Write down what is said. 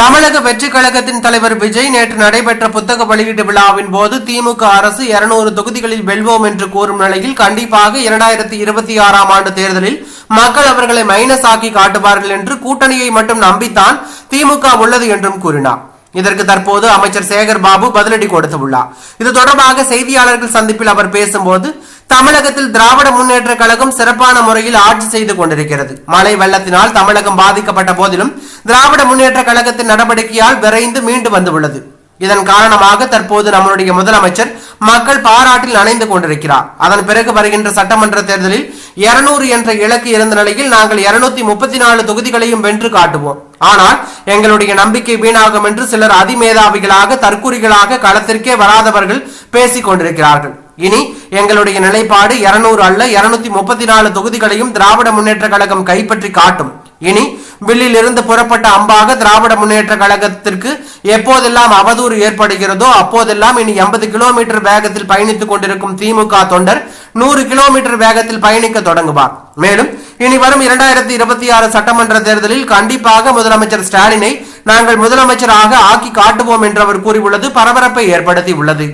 தமிழக வெற்றி கழகத்தின் தலைவர் விஜய் நேற்று நடைபெற்ற புத்தக வெளியீட்டு விழாவின் போது திமுக அரசு இருநூறு தொகுதிகளில் வெல்வோம் என்று கூறும் நிலையில் கண்டிப்பாக இரண்டாயிரத்தி இருபத்தி ஆறாம் ஆண்டு தேர்தலில் மக்கள் அவர்களை மைனஸ் ஆக்கி காட்டுவார்கள் என்று கூட்டணியை மட்டும் நம்பித்தான் திமுக உள்ளது என்றும் கூறினார். இதற்கு தற்போது அமைச்சர் சேகர் பாபு பதிலடி கொடுத்துள்ளார். இது தொடர்பாக செய்தியாளர்கள் சந்திப்பில் அவர் பேசும்போது தமிழகத்தில் திராவிட முன்னேற்ற கழகம் சிறப்பான முறையில் ஆட்சி செய்து கொண்டிருக்கிறது. மழை வெள்ளத்தினால் தமிழகம் பாதிக்கப்பட்ட போதிலும் திராவிட முன்னேற்ற கழகத்தின் நடவடிக்கையால் விரைந்து மீண்டு வந்துள்ளது. இதன் காரணமாக தற்போது நம்மளுடைய முதலமைச்சர் மக்கள் பாராட்டில் நனைந்து கொண்டிருக்கிறார். அதன் பிறகு வருகின்ற சட்டமன்ற தேர்தலில் இருநூறு என்ற இலக்கு இருந்த நிலையில் நாங்கள் இருநூத்தி முப்பத்தி நாலு தொகுதிகளையும் வென்று காட்டுவோம். ஆனால் எங்களுடைய நம்பிக்கை வீணாகும் என்று சிலர் அதிமேதாவிகளாக தற்குறிகளாக களத்திற்கே வராதவர்கள் பேசிக் கொண்டிருக்கிறார்கள். இனி எங்களுடைய நிலைப்பாடு இருநூறு அல்ல இருநூத்தி முப்பத்தி நாலு தொகுதிகளையும் திராவிட முன்னேற்ற கழகம் கைப்பற்றி காட்டும். இனி பில்லில் இருந்து புறப்பட்ட அம்பாக திராவிட முன்னேற்ற கழகத்திற்கு எப்போதெல்லாம் அவதூறு ஏற்படுகிறதோ அப்போதெல்லாம் இனி எண்பது கிலோமீட்டர் வேகத்தில் பயணித்துக் கொண்டிருக்கும் திமுக தொண்டர் நூறு கிலோமீட்டர் வேகத்தில் பயணிக்க தொடங்குவார். மேலும் இனி வரும் இரண்டாயிரத்தி இருபத்தி ஆறு சட்டமன்ற தேர்தலில் கண்டிப்பாக முதலமைச்சர் ஸ்டாலினை நாங்கள் முதலமைச்சராக ஆக்கி காட்டுவோம் என்று அவர் கூறியுள்ளது பரபரப்பை ஏற்படுத்தி உள்ளது